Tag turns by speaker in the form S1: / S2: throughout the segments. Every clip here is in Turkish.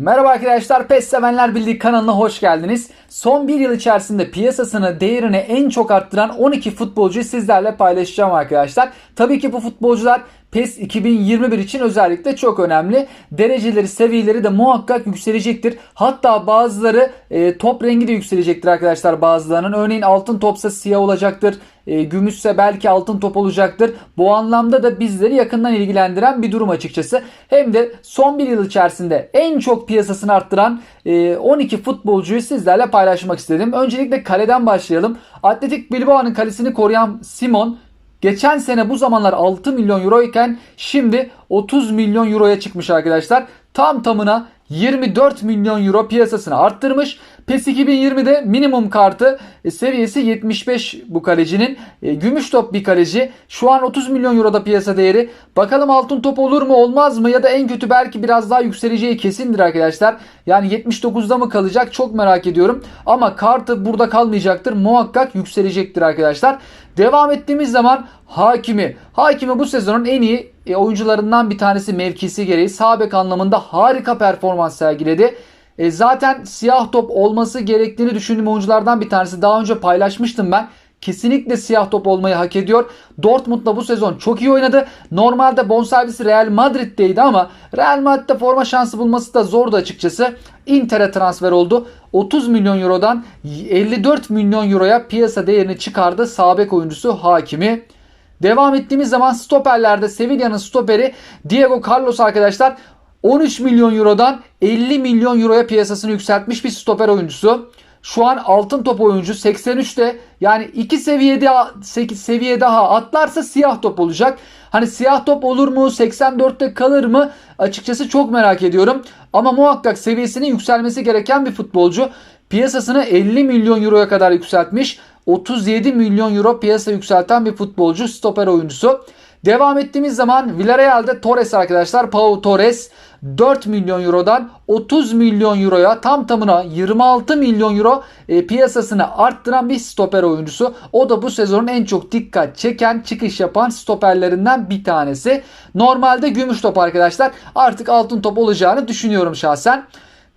S1: Merhaba arkadaşlar, PES Sevenler Birliği kanalına hoş geldiniz. Son bir yıl içerisinde piyasasını, değerini en çok arttıran 12 futbolcuyu sizlerle paylaşacağım arkadaşlar. Tabii ki bu futbolcular PES 2021 için özellikle çok önemli. Dereceleri, seviyeleri de muhakkak yükselecektir. Hatta bazıları e, top rengi de yükselecektir arkadaşlar bazılarının. Örneğin altın topsa siyah olacaktır. E, gümüşse belki altın top olacaktır. Bu anlamda da bizleri yakından ilgilendiren bir durum açıkçası. Hem de son bir yıl içerisinde en çok piyasasını arttıran e, 12 futbolcuyu sizlerle paylaşmak istedim. Öncelikle kaleden başlayalım. Atletik Bilbao'nun kalesini koruyan Simon Geçen sene bu zamanlar 6 milyon euro iken şimdi 30 milyon euroya çıkmış arkadaşlar. Tam tamına 24 milyon euro piyasasını arttırmış. PES 2020'de minimum kartı e, seviyesi 75 bu kalecinin. E, gümüş top bir kaleci. Şu an 30 milyon euroda piyasa değeri. Bakalım altın top olur mu olmaz mı ya da en kötü belki biraz daha yükseleceği kesindir arkadaşlar. Yani 79'da mı kalacak çok merak ediyorum. Ama kartı burada kalmayacaktır. Muhakkak yükselecektir arkadaşlar. Devam ettiğimiz zaman Hakimi. Hakimi bu sezonun en iyi e, oyuncularından bir tanesi mevkisi gereği sağ bek anlamında harika performans sergiledi. E, zaten siyah top olması gerektiğini düşündüğüm oyunculardan bir tanesi. Daha önce paylaşmıştım ben. Kesinlikle siyah top olmayı hak ediyor. Dortmund'da bu sezon çok iyi oynadı. Normalde bonservisi Real Madrid'deydi ama Real Madrid'de forma şansı bulması da zordu açıkçası. Inter'e transfer oldu. 30 milyon eurodan 54 milyon euroya piyasa değerini çıkardı sağ bek oyuncusu Hakimi. Devam ettiğimiz zaman stoperlerde Sevilla'nın stoperi Diego Carlos arkadaşlar 13 milyon eurodan 50 milyon euroya piyasasını yükseltmiş bir stoper oyuncusu. Şu an altın top oyuncu 83'te yani 2 seviyede 8 seviye daha atlarsa siyah top olacak. Hani siyah top olur mu 84'te kalır mı açıkçası çok merak ediyorum. Ama muhakkak seviyesinin yükselmesi gereken bir futbolcu. Piyasasını 50 milyon euroya kadar yükseltmiş. 37 milyon euro piyasa yükselten bir futbolcu, stoper oyuncusu. Devam ettiğimiz zaman Villarreal'de Torres arkadaşlar. Pau Torres 4 milyon eurodan 30 milyon euroya tam tamına 26 milyon euro e, piyasasını arttıran bir stoper oyuncusu. O da bu sezonun en çok dikkat çeken çıkış yapan stoperlerinden bir tanesi. Normalde gümüş top arkadaşlar. Artık altın top olacağını düşünüyorum şahsen.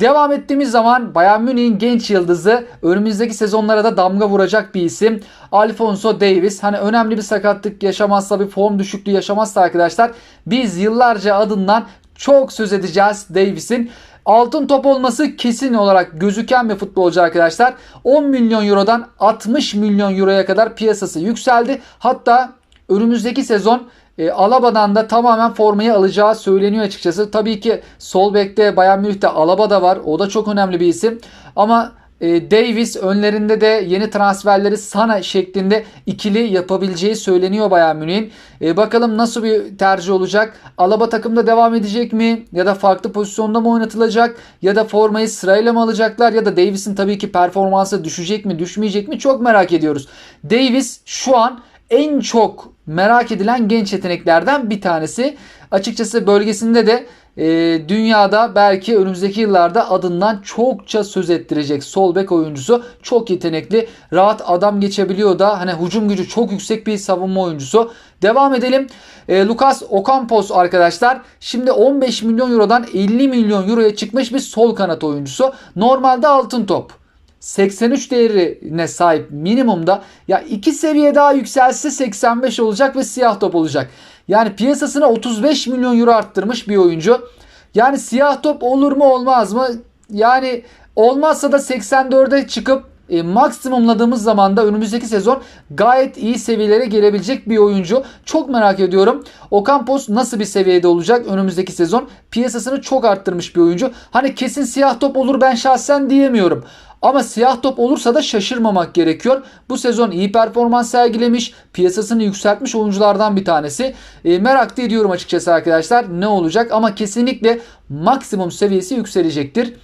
S1: Devam ettiğimiz zaman Bayern Münih'in genç yıldızı önümüzdeki sezonlara da damga vuracak bir isim. Alfonso Davis. Hani önemli bir sakatlık yaşamazsa bir form düşüklüğü yaşamazsa arkadaşlar biz yıllarca adından çok söz edeceğiz Davis'in. Altın top olması kesin olarak gözüken bir futbolcu arkadaşlar. 10 milyon eurodan 60 milyon euroya kadar piyasası yükseldi. Hatta önümüzdeki sezon e, Alaba'dan da tamamen formayı alacağı söyleniyor açıkçası. Tabii ki sol bekte Bayern Münih'te Alaba da var. O da çok önemli bir isim. Ama e, Davis önlerinde de yeni transferleri Sana şeklinde ikili yapabileceği söyleniyor Bayern Münih'in. E, bakalım nasıl bir tercih olacak? Alaba takımda devam edecek mi? Ya da farklı pozisyonda mı oynatılacak? Ya da formayı sırayla mı alacaklar? Ya da Davis'in tabii ki performansı düşecek mi düşmeyecek mi? Çok merak ediyoruz. Davis şu an en çok merak edilen genç yeteneklerden bir tanesi. Açıkçası bölgesinde de e, dünyada belki önümüzdeki yıllarda adından çokça söz ettirecek sol bek oyuncusu. Çok yetenekli. Rahat adam geçebiliyor da hani hücum gücü çok yüksek bir savunma oyuncusu. Devam edelim. E, Lucas Ocampos arkadaşlar şimdi 15 milyon eurodan 50 milyon euroya çıkmış bir sol kanat oyuncusu. Normalde altın top. 83 değerine sahip minimumda ya iki seviye daha yükselse 85 olacak ve siyah top olacak. Yani piyasasına 35 milyon euro arttırmış bir oyuncu. Yani siyah top olur mu olmaz mı? Yani olmazsa da 84'e çıkıp e, maksimumladığımız zaman da önümüzdeki sezon gayet iyi seviyelere gelebilecek bir oyuncu. Çok merak ediyorum. Ocampos nasıl bir seviyede olacak önümüzdeki sezon? Piyasasını çok arttırmış bir oyuncu. Hani kesin siyah top olur ben şahsen diyemiyorum. Ama siyah top olursa da şaşırmamak gerekiyor. Bu sezon iyi performans sergilemiş, piyasasını yükseltmiş oyunculardan bir tanesi. E, merak ediyorum açıkçası arkadaşlar ne olacak ama kesinlikle maksimum seviyesi yükselecektir.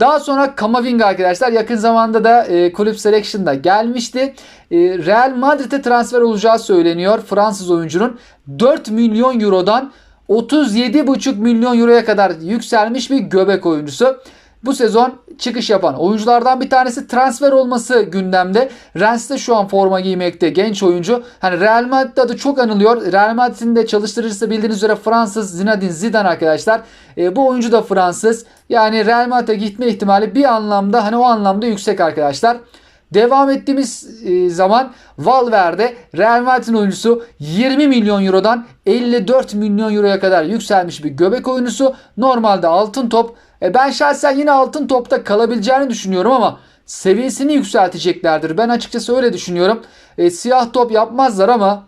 S1: Daha sonra Kamavinga arkadaşlar yakın zamanda da e, kulüp selection'da gelmişti. E, Real Madrid'e transfer olacağı söyleniyor Fransız oyuncunun. 4 milyon eurodan 37,5 milyon euroya kadar yükselmiş bir göbek oyuncusu. Bu sezon çıkış yapan oyunculardan bir tanesi transfer olması gündemde. Rennes de şu an forma giymekte genç oyuncu. Hani Real Madrid adı çok anılıyor. Real Madrid'in de çalıştırıcısı bildiğiniz üzere Fransız Zinedine Zidane arkadaşlar. E, bu oyuncu da Fransız. Yani Real Madrid'e gitme ihtimali bir anlamda hani o anlamda yüksek arkadaşlar. Devam ettiğimiz e, zaman Valverde Real Madrid'in oyuncusu 20 milyon eurodan 54 milyon euroya kadar yükselmiş bir göbek oyuncusu. Normalde altın top. E, ben şahsen yine altın topta kalabileceğini düşünüyorum ama seviyesini yükselteceklerdir. Ben açıkçası öyle düşünüyorum. E, siyah top yapmazlar ama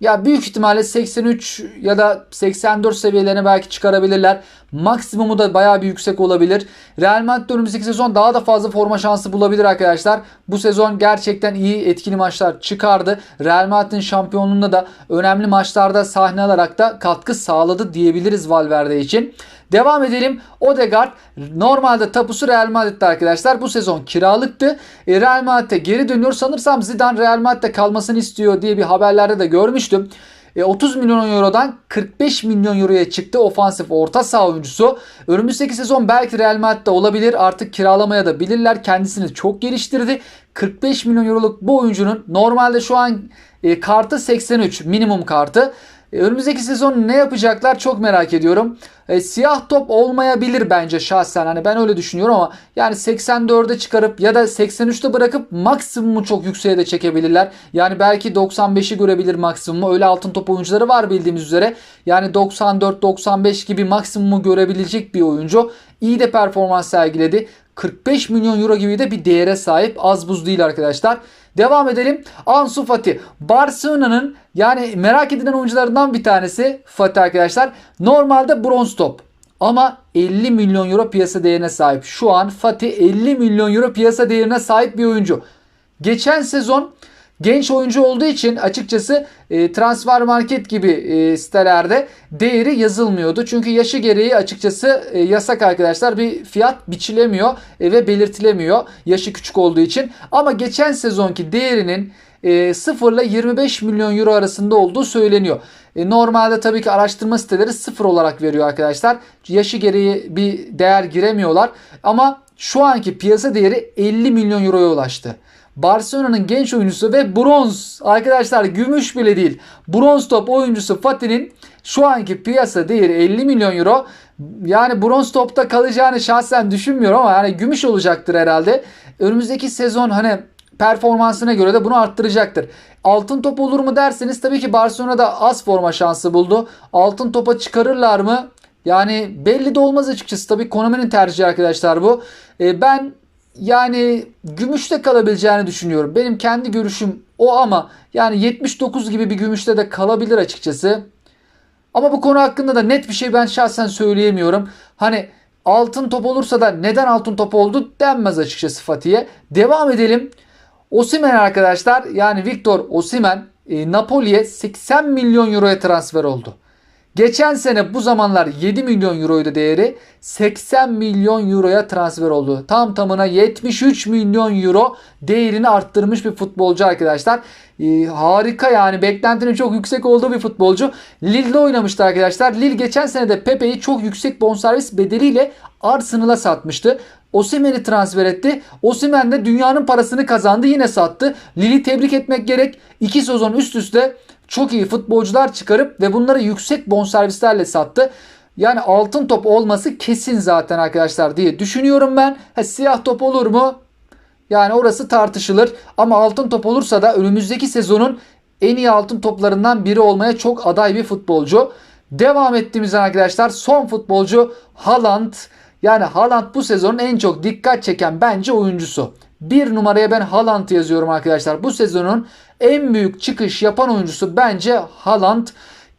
S1: ya büyük ihtimalle 83 ya da 84 seviyelerine belki çıkarabilirler. Maksimumu da bayağı bir yüksek olabilir. Real Madrid önümüzdeki sezon daha da fazla forma şansı bulabilir arkadaşlar. Bu sezon gerçekten iyi etkili maçlar çıkardı. Real Madrid'in şampiyonluğunda da önemli maçlarda sahne alarak da katkı sağladı diyebiliriz Valverde için. Devam edelim. Odegaard normalde tapusu Real Madrid'de arkadaşlar. Bu sezon kiralıktı. E, Real Madrid'e geri dönüyor. Sanırsam Zidane Real Madrid'de kalmasını istiyor diye bir haberlerde de görmüştüm. 30 e, milyon eurodan 45 milyon euroya çıktı ofansif orta saha oyuncusu. Önümüzdeki sezon belki Real Madrid'de olabilir. Artık kiralamaya da bilirler. Kendisini çok geliştirdi. 45 milyon euroluk bu oyuncunun normalde şu an e, kartı 83 minimum kartı. E, önümüzdeki sezon ne yapacaklar çok merak ediyorum. E, siyah top olmayabilir bence şahsen. Hani ben öyle düşünüyorum ama yani 84'e çıkarıp ya da 83'te bırakıp maksimumu çok yükseğe de çekebilirler. Yani belki 95'i görebilir maksimumu. Öyle altın top oyuncuları var bildiğimiz üzere. Yani 94-95 gibi maksimumu görebilecek bir oyuncu. İyi de performans sergiledi. 45 milyon euro gibi de bir değere sahip. Az buz değil arkadaşlar. Devam edelim. Ansu Fati. Barcelona'nın yani merak edilen oyuncularından bir tanesi Fati arkadaşlar. Normalde bronz top. Ama 50 milyon euro piyasa değerine sahip. Şu an Fati 50 milyon euro piyasa değerine sahip bir oyuncu. Geçen sezon Genç oyuncu olduğu için açıkçası e, transfer market gibi e, sitelerde değeri yazılmıyordu. Çünkü yaşı gereği açıkçası e, yasak arkadaşlar bir fiyat biçilemiyor e, ve belirtilemiyor yaşı küçük olduğu için. Ama geçen sezonki değerinin e, 0 ile 25 milyon euro arasında olduğu söyleniyor. E, normalde tabii ki araştırma siteleri sıfır olarak veriyor arkadaşlar. Yaşı gereği bir değer giremiyorlar. Ama şu anki piyasa değeri 50 milyon euroya ulaştı. Barcelona'nın genç oyuncusu ve bronz arkadaşlar gümüş bile değil. Bronz top oyuncusu Fatih'in şu anki piyasa değeri 50 milyon euro. Yani bronz topta kalacağını şahsen düşünmüyorum ama yani gümüş olacaktır herhalde. Önümüzdeki sezon hani performansına göre de bunu arttıracaktır. Altın top olur mu derseniz tabii ki Barcelona'da az forma şansı buldu. Altın topa çıkarırlar mı? Yani belli de olmaz açıkçası. Tabii Konami'nin tercihi arkadaşlar bu. E, ben yani gümüşte kalabileceğini düşünüyorum. Benim kendi görüşüm o ama yani 79 gibi bir gümüşte de kalabilir açıkçası. Ama bu konu hakkında da net bir şey ben şahsen söyleyemiyorum. Hani altın top olursa da neden altın top oldu denmez açıkçası Fatih'e. Devam edelim. Osimen arkadaşlar yani Victor Osimen e, Napoli'ye 80 milyon euroya transfer oldu. Geçen sene bu zamanlar 7 milyon euroydu değeri. 80 milyon euroya transfer oldu. Tam tamına 73 milyon euro değerini arttırmış bir futbolcu arkadaşlar. Ee, harika yani beklentinin çok yüksek olduğu bir futbolcu. Lille'de oynamıştı arkadaşlar. Lille geçen sene de Pepe'yi çok yüksek bonservis bedeliyle Arsenal'a satmıştı. Osimen'i transfer etti. Osimen de dünyanın parasını kazandı yine sattı. Lille'i tebrik etmek gerek. İki sezon üst üste çok iyi futbolcular çıkarıp ve bunları yüksek bonservislerle sattı. Yani altın top olması kesin zaten arkadaşlar diye düşünüyorum ben. Ha, siyah top olur mu? Yani orası tartışılır. Ama altın top olursa da önümüzdeki sezonun en iyi altın toplarından biri olmaya çok aday bir futbolcu. Devam ettiğimiz arkadaşlar son futbolcu Haaland. Yani Haaland bu sezonun en çok dikkat çeken bence oyuncusu. Bir numaraya ben Haaland yazıyorum arkadaşlar. Bu sezonun en büyük çıkış yapan oyuncusu bence Haaland.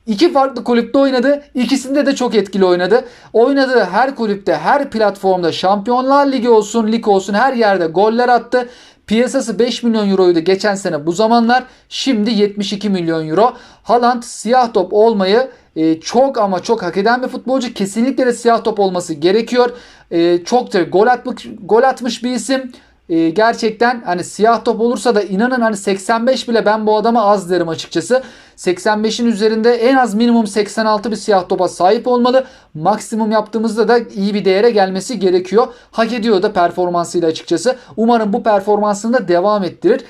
S1: İki farklı kulüpte oynadı. İkisinde de çok etkili oynadı. Oynadığı her kulüpte, her platformda Şampiyonlar Ligi olsun, lig olsun her yerde goller attı. Piyasası 5 milyon euroydu geçen sene bu zamanlar. Şimdi 72 milyon euro. Haaland siyah top olmayı e, çok ama çok hak eden bir futbolcu. Kesinlikle de siyah top olması gerekiyor. E, çok da gol atmış, gol atmış bir isim. E, gerçekten hani siyah top olursa da inanın hani 85 bile ben bu adama az derim açıkçası. 85'in üzerinde en az minimum 86 bir siyah topa sahip olmalı. Maksimum yaptığımızda da iyi bir değere gelmesi gerekiyor. Hak ediyor da performansıyla açıkçası. Umarım bu performansını da devam ettirir.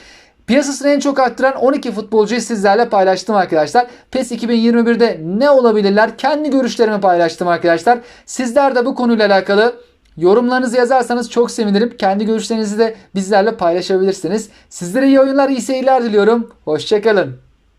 S1: Piyasasını en çok arttıran 12 futbolcuyu sizlerle paylaştım arkadaşlar. PES 2021'de ne olabilirler? Kendi görüşlerimi paylaştım arkadaşlar. Sizler de bu konuyla alakalı yorumlarınızı yazarsanız çok sevinirim. Kendi görüşlerinizi de bizlerle paylaşabilirsiniz. Sizlere iyi oyunlar, iyi seyirler diliyorum. Hoşçakalın.